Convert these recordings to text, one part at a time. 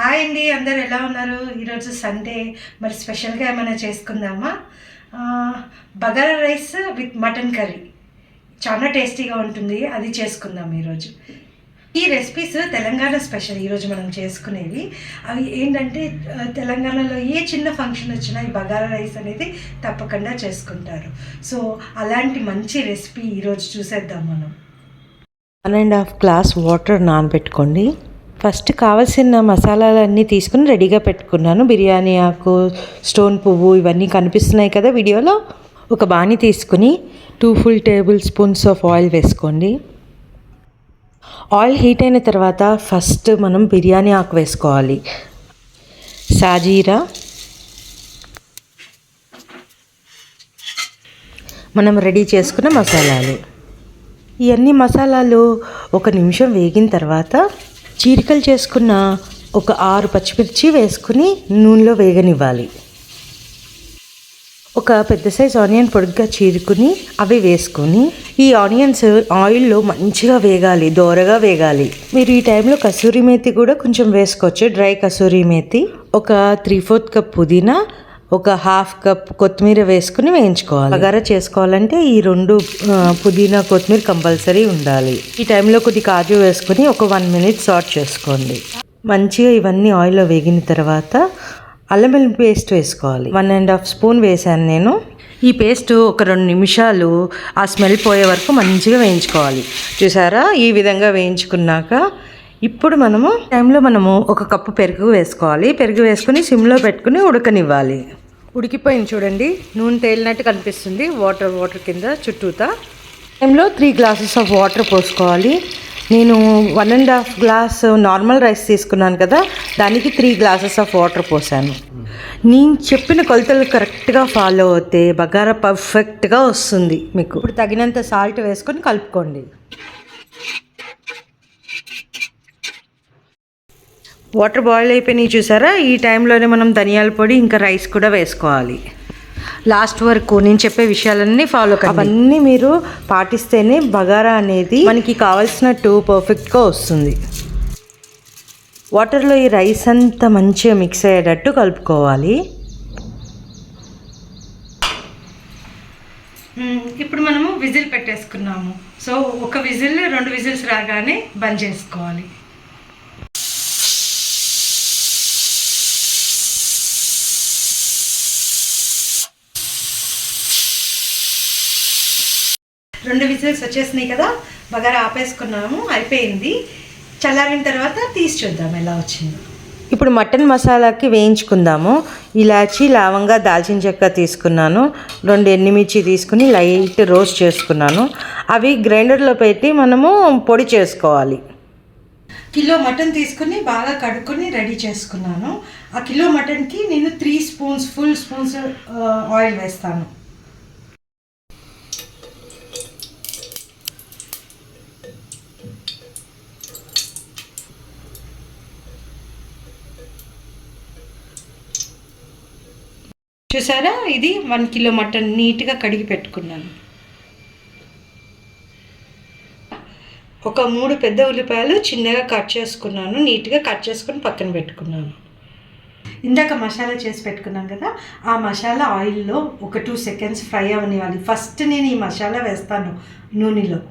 Hi అండి అందరు ఎలా ఉన్నారు? ఈరోజు సండే మరి స్పెషల్గా ఏమైనా చేసుకుందామా? Bagara rice with mutton curry. చాలా టేస్టీగా ఉంటుంది అది చేసుకుందాం ఈరోజు. ఈ రెసిపీస్ తెలంగాణ స్పెషల్ ఈరోజు మనం చేసుకునేవి. అవి ఏంటంటే తెలంగాణలో ఏ చిన్న ఫంక్షన్ వచ్చినా ఈ బగారా రైస్ అనేది తప్పకుండా చేసుకుంటారు. సో అలాంటి మంచి రెసిపీ ఈరోజు చూసేద్దాం మనం. One and half glass water నానబెట్టుకోండి. First కావాల్సిన మసాలాలన్నీ తీసుకుని రెడీగా పెట్టుకున్నాను. బిర్యానీ ఆకు స్టోన్ పువ్వు ఇవన్నీ కనిపిస్తున్నాయి కదా వీడియోలో. ఒక బాణి తీసుకుని two full tablespoons of oil వేసుకోండి. ఆయిల్ హీట్ అయిన తర్వాత ఫస్ట్ మనం బిర్యానీ ఆకు వేసుకోవాలి. సాజీరా. మనం రెడీ చేసుకున్న మసాలాలు. ఇవన్నీ మసాలాలు ఒక నిమిషం వేగిన తర్వాత చీరికలు చేసుకున్న ఒక ఆరు పచ్చిమిర్చి వేసుకుని నూనెలో వేగనివ్వాలి. ఒక పెద్ద సైజ్ ఆనియన్ పొడుగ్గా చీరుకుని అవి వేసుకొని ఈ ఆనియన్స్ ఆయిల్లో మంచిగా వేగాలి దోరగా వేగాలి. మీరు ఈ టైంలో కసూరి మేతి కూడా కొంచెం వేసుకోవచ్చు. డ్రై కసూరి మేతి ఒక త్రీ ఫోర్త్ కప్ పుదీనా ఒక హాఫ్ కప్ కొత్తిమీర వేసుకుని వేయించుకోవాలి. బగారా చేసుకోవాలంటే ఈ రెండు పుదీనా కొత్తిమీర కంపల్సరీ ఉండాలి. ఈ టైంలో కొద్ది కాజు వేసుకుని ఒక వన్ మినిట్ సాట్ చేసుకోండి. మంచిగా ఇవన్నీ ఆయిల్లో వేగిన తర్వాత అల్లం వెల్లుల్లి పేస్ట్ వేసుకోవాలి. వన్ అండ్ హాఫ్ స్పూన్ వేసాను నేను. ఈ పేస్ట్ ఒక రెండు నిమిషాలు ఆ స్మెల్ పోయే వరకు మంచిగా వేయించుకోవాలి. చూసారా? ఈ విధంగా వేయించుకున్నాక ఇప్పుడు మనము టైంలో మనము ఒక కప్పు పెరుగు వేసుకోవాలి. పెరుగు వేసుకుని సిమ్లో పెట్టుకుని ఉడకనివ్వాలి. ఉడికిపోయింది చూడండి. నూనె తేలినట్టు కనిపిస్తుంది. వాటర్ వాటర్ కింద చుట్టూతా. టైంలో త్రీ గ్లాసెస్ ఆఫ్ వాటర్ పోసుకోవాలి. నేను one and half glass normal rice తీసుకున్నాను కదా దానికి త్రీ గ్లాసెస్ ఆఫ్ వాటర్ పోసాను. నేను చెప్పిన కొలతలు కరెక్ట్గా ఫాలో అవుతే బగారా పర్ఫెక్ట్గా వస్తుంది మీకు. ఇప్పుడు తగినంత సాల్ట్ వేసుకొని కలుపుకోండి. వాటర్ బాయిల్ అయిపోయినాయి చూసారా? ఈ టైంలోనే మనం ధనియాల పొడి ఇంకా రైస్ కూడా వేసుకోవాలి. లాస్ట్ వరకు నేను చెప్పే విషయాలన్నీ ఫాలో అవన్నీ మీరు పాటిస్తేనే బగారా అనేది మనకి కావాల్సినట్టు పర్ఫెక్ట్గా వస్తుంది. వాటర్లో ఈ రైస్ అంతా మంచిగా మిక్స్ అయ్యేటట్టు కలుపుకోవాలి. ఇప్పుడు మనము విజిల్ పెట్టేసుకున్నాము. సో ఒక విజిల్ రెండు విజిల్స్ రాగానే బంద్ చేసుకోవాలి. రెండు విజిల్స్ వచ్చేసినాయి కదా బగారా ఆపేసుకున్నాము అయిపోయింది. చల్లారిన తర్వాత తీసి చూద్దాం ఎలా వచ్చిందో. ఇప్పుడు మటన్ మసాలాకి వేయించుకుందాము. ఇలాచి లవంగా దాల్చిన చెక్క తీసుకున్నాను. రెండు ఎండుమిర్చి తీసుకుని లైట్ రోస్ట్ చేసుకున్నాను. అవి గ్రైండర్లో పెట్టి మనము పొడి చేసుకోవాలి. కిలో మటన్ తీసుకుని బాగా కడుక్కొని రెడీ చేసుకున్నాను. ఆ కిలో మటన్కి నేను three spoons full spoons oil వేస్తాను. చూసారా? ఇది వన్ కిలో మటన్ నీట్గా కడిగి పెట్టుకున్నాను. ఒక మూడు పెద్ద ఉల్లిపాయలు చిన్నగా కట్ చేసుకున్నాను నీట్గా కట్ చేసుకొని పక్కన పెట్టుకున్నాను. ఇందాక మసాలా చేసి పెట్టుకున్నాం కదా ఆ మసాలా ఆయిల్లో ఒక టూ సెకండ్స్ ఫ్రై అవనివ్వాలి. ఫస్ట్ నేను ఈ మసాలా వేస్తాను నూనెలో.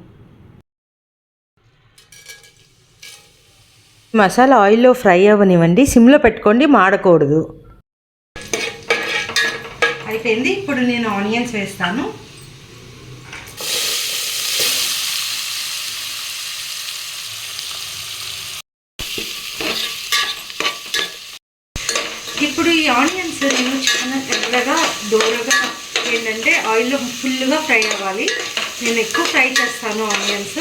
మసాలా ఆయిల్లో ఫ్రై అవ్వనివ్వండి సిమ్లో పెట్టుకోండి మాడకూడదు. అయిపోయింది ఇప్పుడు నేను ఆనియన్స్ వేస్తాను. ఇప్పుడు ఈ ఆనియన్స్ నేను చాలా తెల్లగా దూరగా ఏంటంటే ఆయిల్లో ఫుల్గా ఫ్రై అవ్వాలి. నేను ఎక్కువ ఫ్రై చేస్తాను ఆనియన్స్.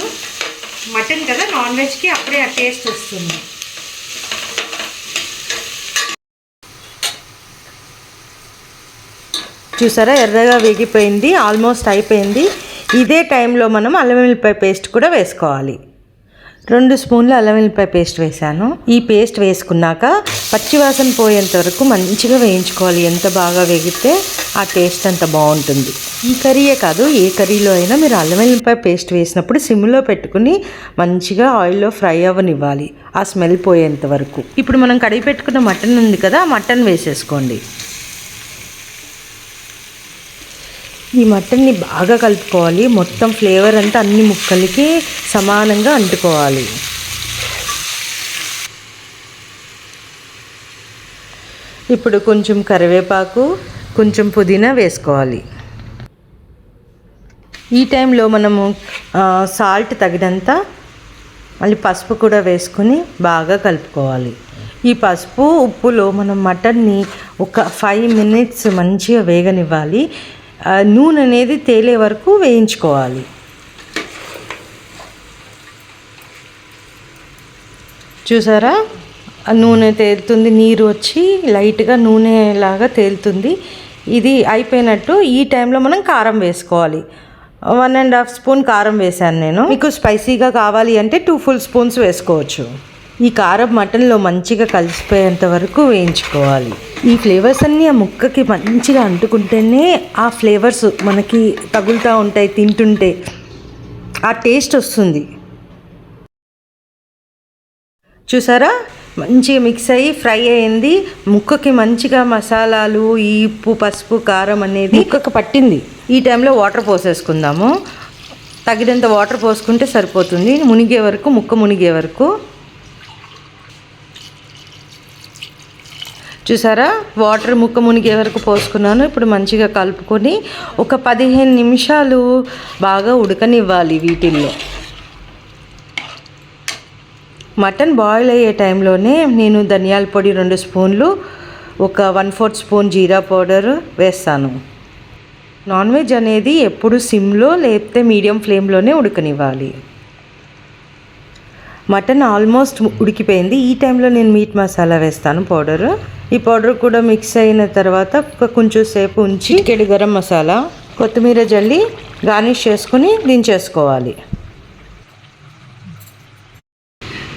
మటన్ కదా నాన్ వెజ్కి అప్పుడే ఆ టేస్ట్ వస్తుంది. చూసారా? ఎర్రగా వేగిపోయింది ఆల్మోస్ట్ అయిపోయింది. ఇదే టైంలో మనం అల్లం వెల్లిపాయ పేస్ట్ కూడా వేసుకోవాలి. రెండు స్పూన్లు అల్లం వెల్లిపాయ పేస్ట్ వేసాను ఈ పేస్ట్ వేసుకున్నాక పచ్చివాసన పోయేంత వరకు మంచిగా వేయించుకోవాలి. ఎంత బాగా వేగితే ఆ టేస్ట్ అంత బాగుంటుంది. ఈ కర్రీయే కాదు ఏ కర్రీలో అయినా మీరు అల్లం వెల్లిపాయ పేస్ట్ వేసినప్పుడు సిమ్లో పెట్టుకుని మంచిగా ఆయిల్లో ఫ్రై అవ్వనివ్వాలి. ఆ స్మెల్ పోయేంత వరకు. ఇప్పుడు మనం కడిగి పెట్టుకున్న మటన్ ఉంది కదా ఆ మటన్ వేసేసుకోండి. ఈ మటన్ని బాగా కలుపుకోవాలి. మొత్తం ఫ్లేవర్ అంతా అన్ని ముక్కలకి సమానంగా అంటుకోవాలి. ఇప్పుడు కొంచెం కరివేపాకు కొంచెం పుదీనా వేసుకోవాలి. ఈ టైంలో మనము సాల్ట్ తగినంత మళ్ళీ పసుపు కూడా వేసుకొని బాగా కలుపుకోవాలి. ఈ పసుపు ఉప్పులో మనం మటన్ని ఒక ఫైవ్ మినిట్స్ మంచిగా వేగనివ్వాలి. నూనె అనేది తేలే వరకు వేయించుకోవాలి. చూసారా? నూనె తేలుతుంది నీరు వచ్చి లైట్గా నూనె లాగా తేలుతుంది. ఇది అయిపోయినట్టు ఈ టైంలో మనం కారం వేసుకోవాలి. వన్ అండ్ హాఫ్ స్పూన్ కారం వేశాను నేను. మీకు స్పైసీగా కావాలి అంటే టూ ఫుల్ స్పూన్స్ వేసుకోవచ్చు. ఈ కారం మటన్లో మంచిగా కలిసిపోయేంత వరకు వేయించుకోవాలి. ఈ ఫ్లేవర్స్ అన్నీ ఆ ముక్కకి మంచిగా అంటుకుంటేనే ఆ ఫ్లేవర్స్ మనకి తగులుతూ ఉంటాయి తింటుంటే ఆ టేస్ట్ వస్తుంది. చూసారా? మంచిగా మిక్స్ అయ్యి ఫ్రై అయింది. ముక్కకి మంచిగా మసాలాలు ఈ ఉప్పు పసుపు కారం అనేది ముక్కకి పట్టింది. ఈ టైంలో వాటర్ పోసేసుకుందాము. తగినంత వాటర్ పోసుకుంటే సరిపోతుంది. మునిగే వరకు ముక్క మునిగే వరకు చూసారా? వాటర్ ముక్క మునిగే వరకు పోసుకున్నాను. ఇప్పుడు మంచిగా కలుపుకొని ఒక పదిహేను నిమిషాలు బాగా ఉడకనివ్వాలి వీటిల్లో. మటన్ బాయిల్ అయ్యే టైంలోనే నేను ధనియాల పొడి రెండు స్పూన్లు ఒక వన్ ఫోర్త్ స్పూన్ జీరా పౌడర్ వేస్తాను. నాన్ వెజ్ అనేది ఎప్పుడు సిమ్లో లేకపోతే మీడియం ఫ్లేమ్లోనే ఉడకనివ్వాలి. మటన్ ఆల్మోస్ట్ ఉడికిపోయింది. ఈ టైంలో నేను మీట్ మసాలా వేస్తాను పౌడర్. ఈ పౌడర్ కూడా మిక్స్ అయిన తర్వాత కొంచెం సేపు ఉంచి చికెడు గరం మసాలా కొత్తిమీర జల్లి గార్నిష్ చేసుకుని దించేసుకోవాలి.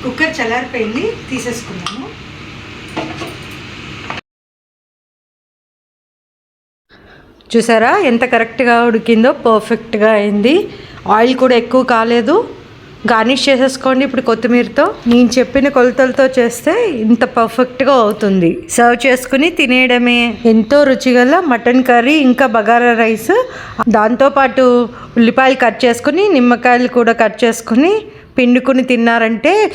కుక్కర్ చల్లారిపోయింది తీసేసుకున్నాము. చూసారా ఎంత కరెక్ట్గా ఉడికిందో? పర్ఫెక్ట్గా అయింది. ఆయిల్ కూడా ఎక్కువ కాలేదు. గార్నిష్ చేసేసుకోండి ఇప్పుడు కొత్తిమీరతో. నేను చెప్పిన కొలతలతో చేస్తే ఇంత పర్ఫెక్ట్గా అవుతుంది. సర్వ్ చేసుకుని తినేయడమే. ఎంతో రుచిగల మటన్ కర్రీ ఇంకా బగారా రైస్. దాంతోపాటు ఉల్లిపాయలు కట్ చేసుకుని నిమ్మకాయలు కూడా కట్ చేసుకుని పిండుకుని తిన్నారంటే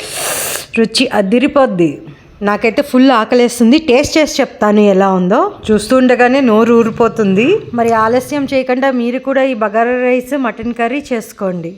రుచి అదిరిపోద్ది. నాకైతే ఫుల్ ఆకలేస్తుంది. టేస్ట్ చేసి చెప్తాను ఎలా ఉందో. చూస్తుండగానే నోరు ఊరిపోతుంది. మరి ఆలస్యం చేయకుండా మీరు కూడా ఈ బగారా రైస్ మటన్ కర్రీ చేసుకోండి.